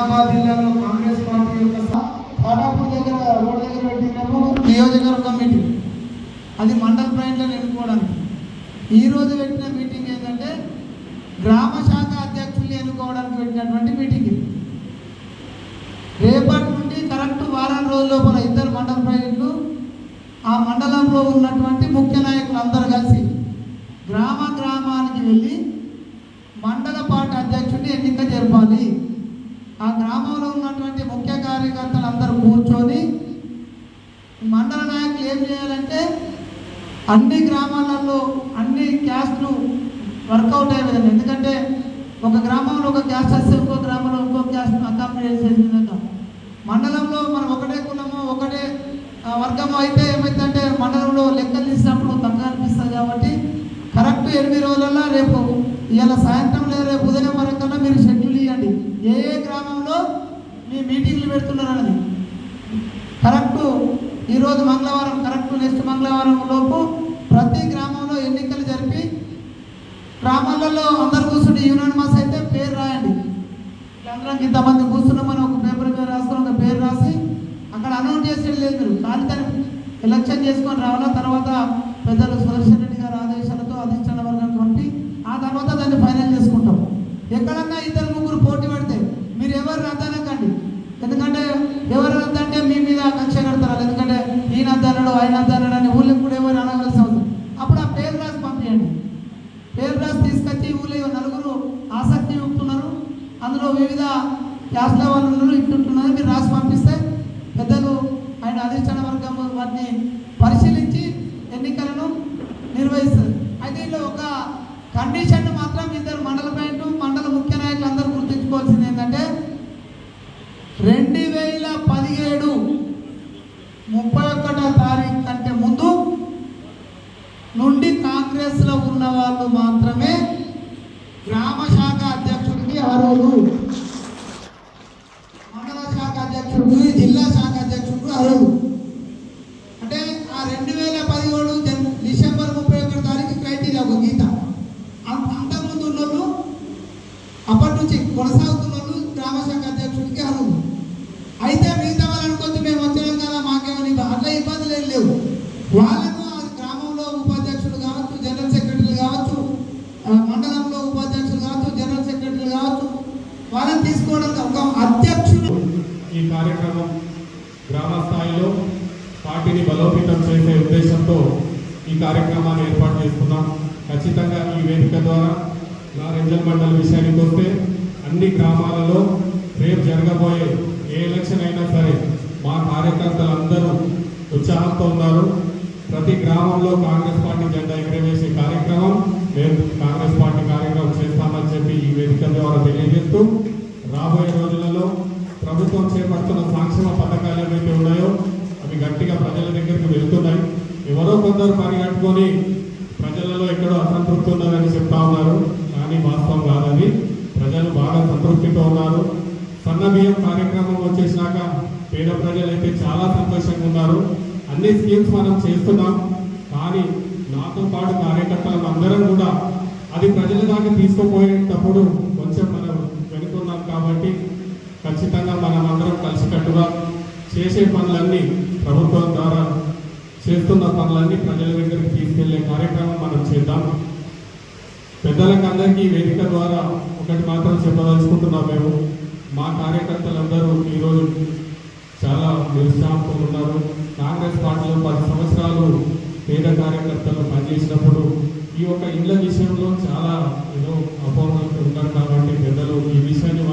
నిజామాబాద్ జిల్లాలో కాంగ్రెస్ పార్టీ యొక్క పాటాపూర్ దగ్గర రోడ్ దగ్గర పెట్టినప్పుడు నియోజకవర్గ మీటింగ్. అది మండల ప్రైన్లో ఎన్నుకోవడానికి. ఈరోజు పెట్టిన మీటింగ్ ఏంటంటే గ్రామ శాఖ అధ్యక్షుల్ని ఎన్నుకోవడానికి పెట్టినటువంటి మీటింగ్ ఇది. రేపటి నుండి కరెక్ట్ వారం రోజుల లోపల ఇద్దరు మండల ప్రజలు ఆ మండలంలో ఉన్నటువంటి ముఖ్య నాయకులు అందరూ కలిసి గ్రామ గ్రామానికి వెళ్ళి మండల పార్టీ అధ్యక్షుడిని ఎన్నిక జరపాలి. గ్రామంలో ఉన్నటువంటి ముఖ్య కార్యకర్తలు అందరూ కూర్చొని మండల నాయకులు ఏం చేయాలంటే అన్ని గ్రామాలలో అన్ని క్యాస్ట్లు వర్కౌట్ అయ్యే విధంగా ఎందుకంటే ఒక గ్రామంలో ఒక క్యాస్ట్ వస్తే ఇంకో గ్రామంలో ఇంకో క్యాస్ట్ అకామిడేట్ చేసే విధంగా. మండలంలో మనం ఒకటే కులము ఒకటే వర్గము అయితే ఏమైందంటే మండలంలో లెక్కలు తీసినప్పుడు తక్కువ అనిపిస్తుంది కాబట్టి కరెక్ట్ ఎనిమిది రోజులలో రేపు ఇవాళ సాయంత్రం లేదు రేపు ఉదయం వరకు మీరు షెడ్యూల్ ఇవ్వండి ఏ ఏ గ్రామంలో మీ మీటింగ్లు పెడుతున్నారన్నది కరెక్ట్. ఈరోజు మంగళవారం కరెక్ట్. నెక్స్ట్ మంగళవారం లోపు ప్రతి గ్రామంలో ఎన్నికలు జరిపి గ్రామాలలో అందరు కూర్చుంటే యూనానిమస్ అయితే పేరు రాయండి. అందరం ఇంతమంది కూర్చున్నామని ఒక పేపర్ మీద రాసుకొని ఒక పేరు రాసి అక్కడ అనౌన్స్ చేసేది లేదు మీరు. కానీ దాన్ని ఎలక్షన్ చేసుకొని రావాలా? తర్వాత పెద్దలు సుదర్శన్ రెడ్డి గారు ఆదేశాలతో అధిష్టాన వర్గం పంపి ఆ తర్వాత దాన్ని ఫైనల్ చేసుకుంటాం. ఎక్కడన్నా ఇద్దరు ముగ్గురు పోటీ పెడితే మీరు ఎవరు రద్దనకండి ఎందుకంటే ఎవరు రద్దంటే మీ మీద కక్ష కడతారు ఎందుకంటే ఈయన అద్దన్నాడు ఆయన అద్దన్నాడు అని ఊళ్ళకి కూడా ఎవరు అనవలసిన అవసరం. అప్పుడు ఆ పేరు రాసి పంపించండి పేరు రాసి తీసుకొచ్చి ఊళ్ళో నలుగురు ఆసక్తి చూపుతున్నారు అందులో వివిధ క్యాస్ల వాళ్ళు ఇట్టుంటున్నారు. మీరు రాసి పంపిస్తే పెద్దలు ఆయన అధిష్టాన వర్గం వాటిని పరిశీలించి ఎన్నికలను నిర్వహిస్తారు అయితే ఇందులో ఒక కండిషన్ మాత్రం ఇద్దరు మండల పాయింట్ మండల ముఖ్య నాయకులు అందరూ గుర్తుంచుకోవాల్సింది ఏంటంటే రెండు వేల పదిహేడు ముప్పై ఒకటో తారీఖు కంటే ముందు నుండి కాంగ్రెస్లో ఉన్న మాత్రమే గ్రామ శాఖ అధ్యక్షుడికి అర్హులు మండల శాఖ అధ్యక్షుడికి జిల్లా శాఖ అధ్యక్షుడికి అర్హులు అంటే ఆ రెండు వేల పదిహేడు డిసెంబర్ ముప్పై ఒకటి తారీఖు క్రైటీరియా ఒక గీత. అంతకుముందు ఉన్నోళ్ళు అప్పటి నుంచి కొనసాగుతున్న వాళ్ళు గ్రామ శాఖ అధ్యక్షుడికి అర్హులు అయితే మిగతా వాళ్ళు అనుకోవచ్చు మేము వచ్చినాం కదా మాకేమైనా అట్లా ఇబ్బందులు ఏం లేవు. వాళ్ళను ఈ కార్యక్రమం గ్రామ స్థాయిలో పార్టీని బలోపేతం చేసే ఉద్దేశంతో ఈ కార్యక్రమాన్ని ఏర్పాటు చేసుకున్నాం. ఖచ్చితంగా ఈ వేదిక ద్వారా నా రెంజల్ మండలి విషయానికి వస్తే అన్ని గ్రామాలలో రేపు జరగబోయే ఏ ఎలక్షన్ అయినా సరే మా కార్యకర్తలందరూ ఉత్సాహంతో ఉన్నారు. ప్రతి గ్రామంలో కాంగ్రెస్ పార్టీ జెండా ఎగరవేసే కార్యక్రమం మేము కాంగ్రెస్ పార్టీ కార్యక్రమం చేస్తామని చెప్పి ఈ వేదిక ద్వారా తెలియజేస్తూ రాబోయే రోజులలో ప్రభుత్వం చేపడుతున్న సంక్షేమ పథకాలు ఏవైతే ఉన్నాయో అవి గట్టిగా ప్రజల దగ్గరికి వెళ్తున్నాయి. ఎవరో కొందరు పని కట్టుకొని ప్రజలలో ఎక్కడో అసంతృప్తి ఉన్నదని చెప్తా ఉన్నారు. కానీ వాస్తవం కాదని ప్రజలు బాగా సంతృప్తితో ఉన్నారు. సన్నబియ్యం కార్యక్రమం వచ్చేసినాక పేద ప్రజలైతే చాలా సంతోషంగా ఉన్నారు. అన్ని స్కీమ్స్ మనం చేస్తున్నాం. కానీ నాతో పాటు కార్యకర్తలు అందరం కూడా అది ప్రజల దాకా తీసుకుపోయేటప్పుడు కొంచెం మనం వెనుకున్నాం కాబట్టి ఖచ్చితంగా మనం అందరం కలిసికట్టుగా చేసే పనులన్నీ ప్రభుత్వం ద్వారా చేస్తున్న పనులన్నీ ప్రజల దగ్గరికి తీసుకెళ్ళే కార్యక్రమం మనం చేద్దాం. పెద్దలకు అందరికీ వేదిక ద్వారా ఒకటి మాత్రం చెప్పదలుచుకుంటున్నాం మేము. మా కార్యకర్తలందరూ ఈరోజు చాలా నిరుత్సాహంతో ఉన్నారు. కాంగ్రెస్ పార్టీలో పది సంవత్సరాలు పేద కార్యకర్తలు పనిచేసినప్పుడు ఈ యొక్క ఇళ్ళ విషయంలో చాలా ఏదో అపోహలు ఉన్నారు కాబట్టి పెద్దలు ఈ విషయాన్ని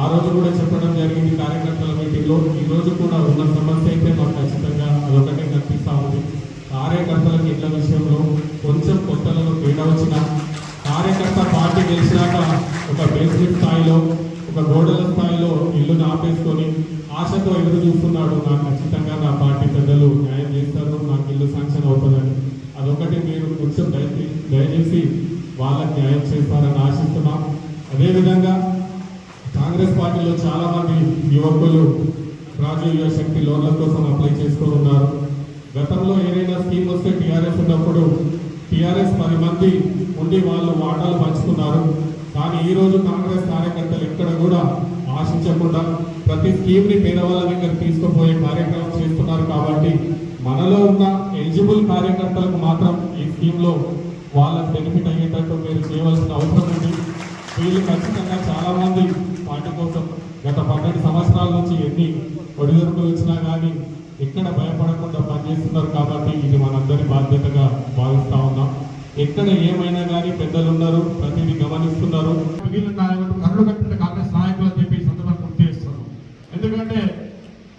ఆ రోజు కూడా చెప్పడం జరిగింది కార్యకర్తల మీటింగ్లో. ఈ రోజు కూడా ఉన్న సమస్య అయితే మాకు ఖచ్చితంగా అదొకటే కనిపిస్తూ ఉంది. కార్యకర్తలకు ఇళ్ళ విషయంలో కొంచెం కొత్తలలో తేడా వచ్చిన కార్యకర్త పార్టీ గెలిచినాక ఒక బేసిక్ స్థాయిలో ఒక గోడల స్థాయిలో ఇల్లును ఆపేసుకొని ఆశతో ఎదురు చూస్తున్నాడు నాకు ఖచ్చితంగా నా పార్టీ పెద్దలు. న్యాయం చేస్తారు నాకు ఇల్లు శాంక్షన్ అవుతుందని. అదొకటి మీరు కొంచెం దయచేసి దయచేసి వాళ్ళకి న్యాయం చేస్తారని ఆశిస్తున్నాం. అదేవిధంగా పార్టీలో చాలా మంది యువకులు రాజీవ్ శక్తి లోన్ల కోసం అప్లై చేసుకొని ఉన్నారు. గతంలో ఏదైనా స్కీమ్ వస్తే టీఆర్ఎస్ ఉన్నప్పుడు టీఆర్ఎస్ పది మంది ఉండి వాళ్ళు వాటాలు పంచుకున్నారు. కానీ ఈ రోజు కాంగ్రెస్ కార్యకర్తలు ఎక్కడ కూడా ఆశించకుండా ప్రతి స్కీమ్ని పేదవాళ్ళ దగ్గర తీసుకుపోయే కార్యక్రమం చేస్తున్నారు కాబట్టి మనలో ఉన్న ఎలిజిబుల్ కార్యకర్తలకు మాత్రం ఈ స్కీమ్లో వాళ్ళకి బెనిఫిట్ అయ్యేటట్టు మీరు చేయవలసిన అవసరం ఉంది. వీళ్ళు ఖచ్చితంగా చాలామంది పార్టీ కోసం గత పన్నెండు సంవత్సరాల నుంచి ఎన్ని ఒడిదొడుకులు వచ్చినా కానీ ఎక్కడ భయపడకుండా పనిచేస్తున్నారు కాబట్టి ఇది మనందరి బాధ్యతగా భావిస్తా ఉన్నాం. ఎక్కడ ఏమైనా కానీ పెద్దలు ఉన్నారు ప్రతిదీ గమనిస్తున్నారు. మిగిలిన నాయకులు కళ్ళు కట్టిన కాంగ్రెస్ నాయకులు అని చెప్పి ఈ సందర్భంగా గుర్తు చేస్తున్నాం ఎందుకంటే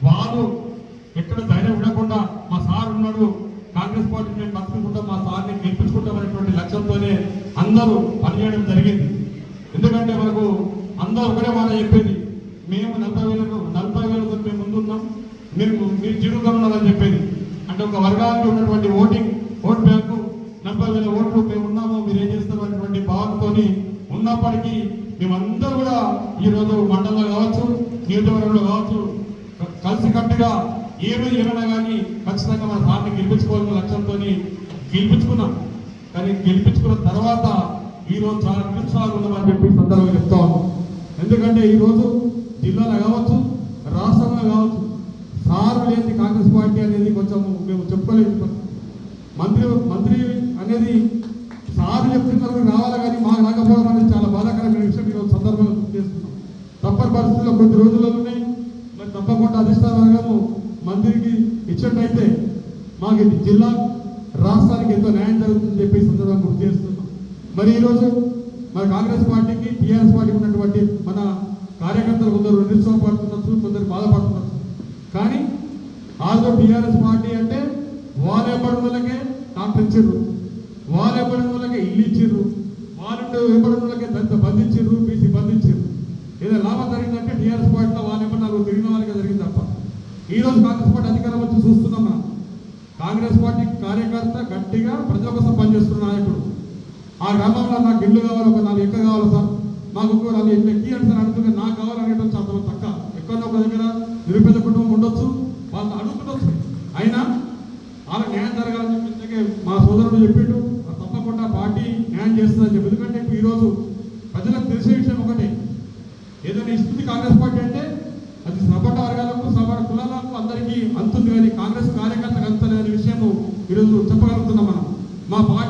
వారు ఎక్కడ ధైర్యం ఉండకుండా మా సార్ ఉన్నాడు కాంగ్రెస్ పార్టీ మేము బతుకుంటాం మా సార్ని గెలిపించుకుంటాం అనేటువంటి లక్ష్యంతోనే అందరూ పనిచేయడం జరిగింది ఎందుకంటే మనకు అందరూ ఒకటే మాట చెప్పేది మేము నలభై వేలకు నలభై వేలతో మేము ముందున్నాం మీరు మీరు జీరోగా చెప్పేది. అంటే ఒక వర్గానికి ఉన్నటువంటి ఓటింగ్ ఓట్ బ్యాంకు నలభై వేల ఓట్లు మేము ఉన్నాము మీరు ఏం చేస్తారు అనేటువంటి భావనతోని ఉన్నప్పటికీ మేమందరూ కూడా ఈరోజు మండలంలో కావచ్చు నియోజకవర్గంలో కావచ్చు కలిసికట్టుగా ఏమి ఏమైనా కానీ ఖచ్చితంగా మన సార్ని గెలిపించుకోవాలన్న లక్ష్యంతో గెలిపించుకున్నాం. కానీ గెలిపించుకున్న తర్వాత ఈరోజు చాలా నిమిషాలు ఉన్నామని చెప్పి సందర్భం సందర్భంగా చెప్తా ఉన్నాం. ఎందుకంటే ఈరోజు జిల్లాలో కావచ్చు రాష్ట్రంలో కావచ్చు సారు కాంగ్రెస్ పార్టీ అనేది కొంచెం మేము చెప్పుకోలేదు మంత్రి మంత్రి అనేది సార్ చెప్తున్నారు రావాలి కానీ మాకు రాకపోవడం అనేది చాలా బాధాకరమైన విషయం ఈరోజు సందర్భంగా చేస్తున్నాం తప్పని పరిస్థితుల్లో కొద్ది రోజులు ఉన్నాయి మరి తప్పకుండా అధిష్టాన మంత్రికి ఇచ్చినట్టయితే మాకు ఇది జిల్లా రాష్ట్రానికి ఎంతో న్యాయం జరుగుతుందని చెప్పి సందర్భంగా గుర్తు చేస్తున్నాం. మరి ఈరోజు మన కాంగ్రెస్ పార్టీకి టీఆర్ఎస్ పార్టీకి ఉన్నటువంటి మన కార్యకర్తలు కొందరు నిరుత్సాహపడుతున్నారు కొందరు బాధపడుతున్నారు. కానీ ఆల్దో బీఆర్ఎస్ పార్టీ అంటే వాళ్ళే పడుదలకే కాంపించరు ఇచ్చిర్రు వాళ్ళే ఇల్లు ఇచ్చిర్రు. వాళ్ళు ఏపడుదలకే దళిత బంధించిర్రు బీసీ బంధించిర్రు. ఏదో లాభం జరిగిందంటే టీఆర్ఎస్ పార్టీలో వాళ్ళు ఏమన్నారు తిరిగిన వాళ్ళకే జరిగింది తప్ప. ఈ రోజు కాంగ్రెస్ పార్టీ అధికారం వచ్చి చూస్తున్నాం మనం. కాంగ్రెస్ పార్టీ కార్యకర్త గట్టిగా ప్రజల కోసం పనిచేస్తున్న నాయకుడు. ఆ గ్రామంలో నాకు ఇల్లు కావాలి ఒక నాలుగు ఎక్క కావాలి సార్. మాకు ఒక నాలుగు ఎక్క ఎక్కి అంటే సార్ అడుగుతుంటే నాకు కావాలనేటువంటి చాలా తక్క ఎక్కడో ఒక దగ్గర నిరుపేద కుటుంబం ఉండొచ్చు వాళ్ళు అడుగుతుండొచ్చు అయినా వాళ్ళ న్యాయం జరగాలని చెప్పి ఇంతకే మా సోదరుడు చెప్పిండు అది తప్పకుండా పార్టీ న్యాయం చేస్తుందని చెప్పి ఎందుకంటే ఇప్పుడు ఈరోజు ప్రజలకు తెలిసే విషయం ఒకటే ఏదైనా ఇస్తుంది కాంగ్రెస్ పార్టీ అంటే అది సపట వర్గాలకు సపట కులాలకు అందరికీ అంతుంది కానీ కాంగ్రెస్ కార్యకర్తకు అంతలేని విషయము ఈరోజు చెప్పగలుగుతున్నాం మనం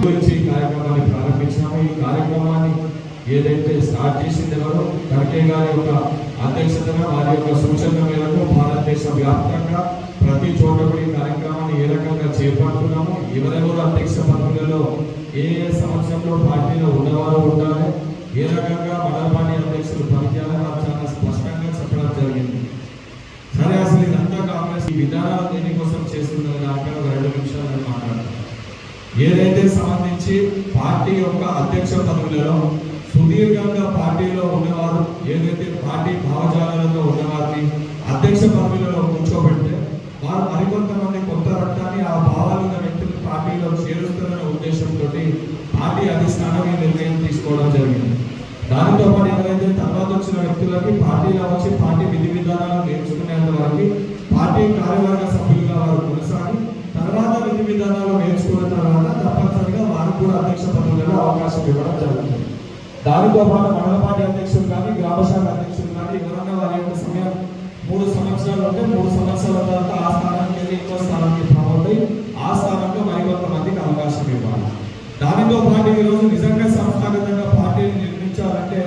వచ్చి ఈ కార్యక్రమాన్ని ప్రారంభించినాము. ఈ కార్యక్రమాన్ని ఏదైతే స్టార్ట్ చేసింది ఎవరో ఖర్గే గారి యొక్క అధ్యక్షతన వారి యొక్క సూచన మేరకు భారతదేశ వ్యాప్తంగా ప్రతి చోట కూడా ఈ కార్యక్రమాన్ని ఏ రకంగా చేపడుతున్నాము ఎవరెవరు అధ్యక్ష పదవులలో ఏ ఏ సంవత్సరంలో పార్టీలో ఉన్నవారు ఉండాలి ఏ రకంగా మండల పార్టీ అధ్యక్షులు పనిచేయాలని చాలా స్పష్టంగా చెప్పడం జరిగింది. సరే అసలు ఇదంతా కాంగ్రెస్ ఈ విధానాలు దేనికోసం చేస్తుందని దానిపై రెండు ఏదైతే సంబంధించి పార్టీ యొక్క అధ్యక్ష పదవులలో సుదీర్ఘంగా పార్టీలో ఉన్నవారు ఏదైతే పార్టీ భావజాలాలతో ఉన్నవారిని అధ్యక్ష పదవులలో కూర్చోబెడితే వారు మరికొంతమంది కొత్త రక్తాన్ని ఆ భావాలున్న వ్యక్తులు పార్టీలో చేరుస్తున్న ఉద్దేశంతో పార్టీ అధిష్టానం ఈ నిర్ణయం తీసుకోవడం జరిగింది. దానితో పాటు ఎవరైతే తర్వాత వచ్చిన వ్యక్తులకి పార్టీలో వచ్చి పార్టీ విధి విధానాలు నేర్చుకునేంత వరకు దానితో పాటు మండల పార్టీ కానీ గ్రామశాఖ అధ్యక్షుడు కానీ ఎవరన్నా వారి యొక్క సమయం మూడు సంవత్సరాలు ఉంటే మూడు సంవత్సరాల తర్వాత ఆ స్థానానికి వెళ్ళి ఇంకో స్థానానికి ప్రమోట్ ఆ స్థానంలో మరికొంతమందికి అవకాశం ఇవ్వాలి. దానితో పాటు ఈరోజు నిజంగా సంస్థాగతంగా పార్టీని నిర్మించాలంటే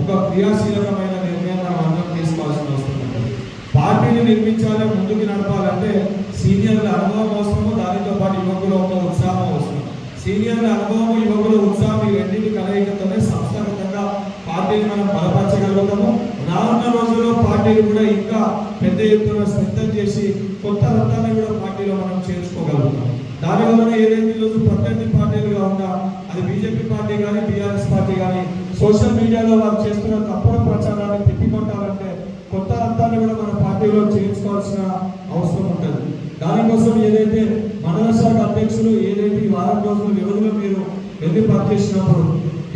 ఒక క్రియాశీలకమైన నిర్ణయం మనం అందరం తీసుకోవాల్సిన అవసరం ఉంటుంది పార్టీని నిర్మించాలి ముందుకు నడపాలంటే సీనియర్ల అనుభవం అవసరము దానితో పాటు యువకుల ఒక ఉత్సాహం అవసరం. సీనియర్ల అనుభవం యువకుల ఉత్సాహం ఈ రెండింటి కలయికతోనే సంస్థాగతంగా పార్టీని మనం బలపరచగలుగుతాము రానున్న రోజుల్లో పార్టీని కూడా ఇంకా పెద్ద ఎత్తున సిద్ధం చేసి కొత్త రత్నాన్ని కూడా పార్టీలో మనం చేర్చుకోగలుగుతాం. దానివల్ల ఏదైతే ఈరోజు ప్రత్యర్థి పార్టీలుగా ఉన్నా అది బీజేపీ పార్టీ కానీ బీఆర్ఎస్ పార్టీ కానీ సోషల్ మీడియాలో వాళ్ళు చేస్తున్న తప్పుడు ప్రచారం తిప్పికొట్టాలంటే కొత్త రక్తాన్ని కూడా మన పార్టీలో చేర్చుకోవాల్సిన అవసరం ఉంటుంది దానికోసం ఏదైతే మండల శాఖ అధ్యక్షులు ఏదైతే ఈ వారం రోజుల వ్యవధిలో మీరు వెళ్ళి పనిచేసినప్పుడు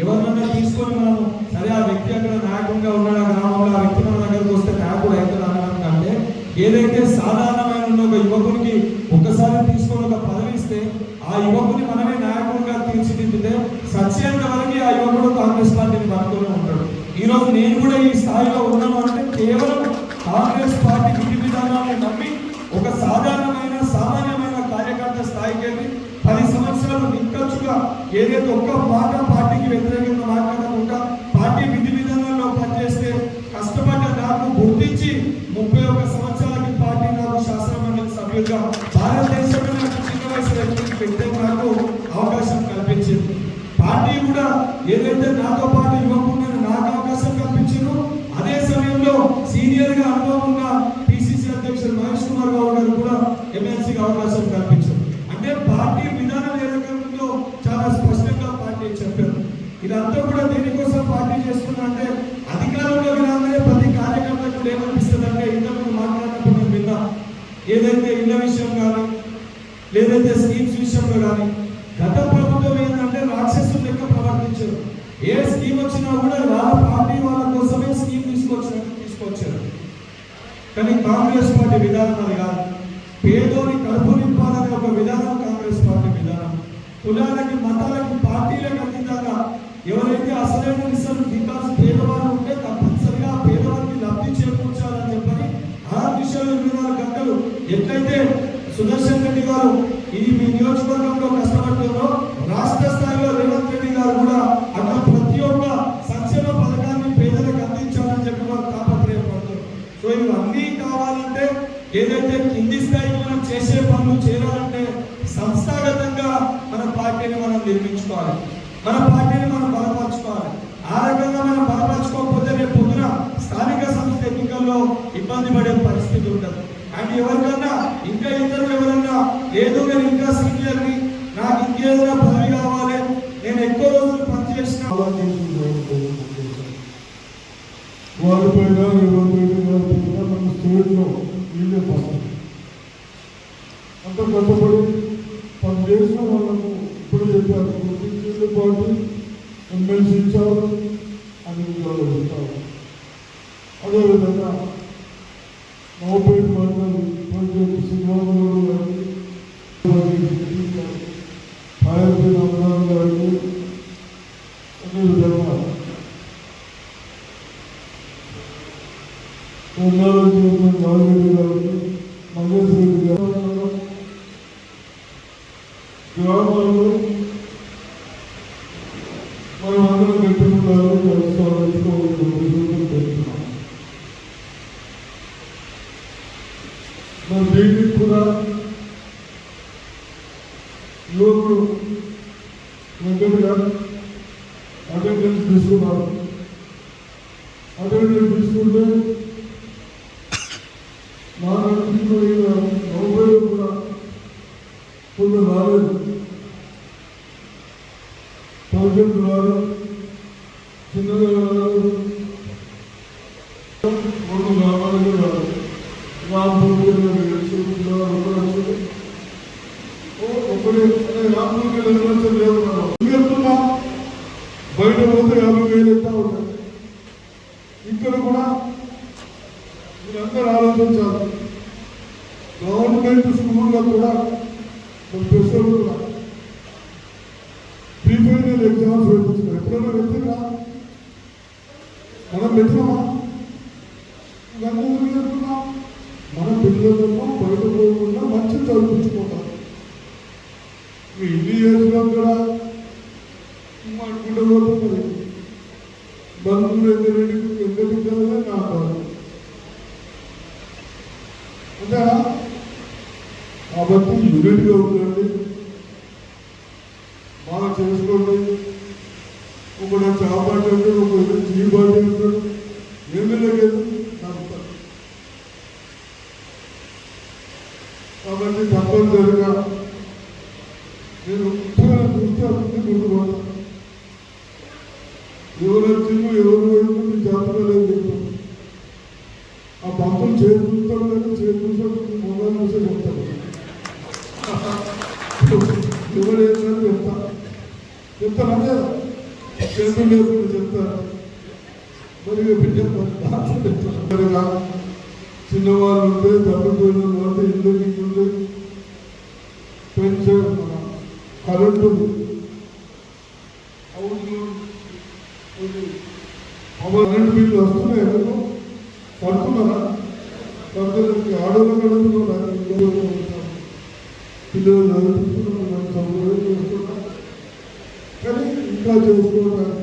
ఎవరినైనా తీసుకొని మనం సరే ఆ వ్యక్తి అక్కడ నాయకుడిగా ఉన్నాడు. ఆ గ్రామంలో ఆ వ్యక్తి మన దగ్గరకు వస్తే నాయకుడు అవుతుంది అనడం కంటే ఏదైతే సాధారణమైన ఉన్న ఒక యువకునికి ఒక్కసారి తీసుకొని ఒక పదవి ఇస్తే ఆ యువకుని మనమే నాయకుడిగా తీర్చిదిద్దితే సత్యంత వరకు ఆ యువకుడు కాంగ్రెస్ పార్టీని పట్టుకొని ఉంటాడు. ఈరోజు నేను కూడా ఈ స్థాయిలో ఉన్నాను అంటే కేవలం అవకాశం కల్పించారు. అంటే పార్టీ విధానం ఏ రకంగా ఉందో చాలా స్పష్టంగా పార్టీ చెప్పారు. ఇదంతా కూడా దేనికోసం పార్టీ చేస్తున్నా అంటే అధికారంలో వినాలనే ప్రతి కార్యకర్తకు కూడా ఏమనిపిస్తుంది అంటే ఇంతకుముందు మాట్లాడినప్పుడు నేను విన్నా. ఏదైతే ఇళ్ళ విషయం కానీ లేదైతే స్కీమ్స్ విషయంలో కానీ గత ప్రభుత్వం ఏంటంటే రాక్షసులు లెక్క ప్రవర్తించారు. ఏ స్కీమ్ వచ్చినా కూడా వాళ్ళ పార్టీ వాళ్ళ కోసమే స్కీమ్ తీసుకొచ్చినట్టు తీసుకొచ్చారు. కానీ కాంగ్రెస్ పార్టీ విధానం అది కాదు. పేదోని కడుపు నింపాలనే ఒక విధానం కాంగ్రెస్ పార్టీ విధానం కులాలకి మతాలకు పార్టీలకు అతీతంగా ఎవరైతే అసలైన బలపరచుకోవాలి మన పార్టీని మనం బలపరచుకోవాలి. ఆ రకంగా మనం బలపరచుకోకపోతే రేపు పొద్దున స్థానిక సంస్థ ఎన్నికల్లో ఇబ్బంది పడే పరిస్థితి ఉంటుంది అండ్ ఎవరికన్నా ఇంకా ఇద్దరు ఎవరన్నా లేదు నేను ఇంకా సీనియర్ని నాకు ఇంకేదైనా పదవి కావాలి నేను ఎక్కువ రోజులు పనిచేసిన వారిపైన వాళ్ళు వారిపైన మన స్టేట్లో వీళ్ళే ఫస్ట్. అంత కష్టపడి పని చేసిన వాళ్ళకు చెప్పారు గుర్తించే పార్టీ ఎమ్మెల్సీ ఇచ్చారు అని వాళ్ళు ఇస్తారు అదేవిధంగా నవపేట మండలి పంచాయతీ శ్రీరాములు గ్రామాల్లో మనం అందరం పెట్టుకుంటారు పెట్టుకోవాలి పెట్టుకున్నాం మరి దీనికి కూడా యువకులు వెంకటగా అటెండెన్స్ తీసుకున్నారు. అటెండెన్స్ తీసుకుంటే నా నడుచుకున్న కూడా కొంచెం రాలేదు పర్సెంట్ రాదు రాదు గ్రామాలకు రాదు రాంపూర్కి ఒకటి రాంపూర్కి రెండు లక్షలు లేవు బయట పోతే యాభై వేలు ఎత్తా ఉంటాయి ఇక్కడ కూడా మీరందరూ ఆలోచించాలి. గవర్నమెంట్ స్కూల్లో కూడా ప్రొఫెసర్ కూడా ప్రీ ఫైనల్ ఎగ్జామ్స్ పెట్టించారు ఎప్పుడైనా పెట్టినా మనం పెట్టినామా ఇవన్నీ ఎందుకు చెప్తున్నాం మన పిల్లలతో బయట పోకుండా మంచి చదివించుకుంటాం మీ ఇల్లు చేసినా కూడా అనుకుంటే పోతుంది బంధువులు ఎందుకు ఎందుకు ఇచ్చారో నాకు కాదు. అంతేనా కాబట్టి యూనిట్గా ఉండండి బాగా చేసుకోండి ఒకడు చాపాటి అంటే ఒక చీపాటి ఉంటాడు ఏమీ లేదు నమ్ముతారు కాబట్టి తప్పనిసరిగా నేను ఉత్తగా చూస్తే అన్ని గుర్తుపడతాను ఎవరు వచ్చిందో ఎవరు పోయిందో మీ జాతకం లేదు చెప్తాను ఆ పంపులు చేకూరుతాడు కానీ చేకూరుతాడు మొబైల్ చూసే చెప్తాడు ఎవరు ఏంటని చెప్తా చెప్తాను అదే చేతులు లేకుండా చెప్తాను మరి ఇక బిడ్డ మరి చిన్నవాళ్ళు ఉంటే తల్లిపోయిన ఉంటే ఇల్లు ఉంటే పెన్షన్ కరెంటు కరెంటు బిల్లు వస్తున్నాయి ఎందుకు? కడుతున్నారా పడుకోలేదు ఆడవాళ్ళు కడుతున్నారు పిల్లలు చదువుకుంటున్నారు కానీ ఇంకా చేసుకోవడానికి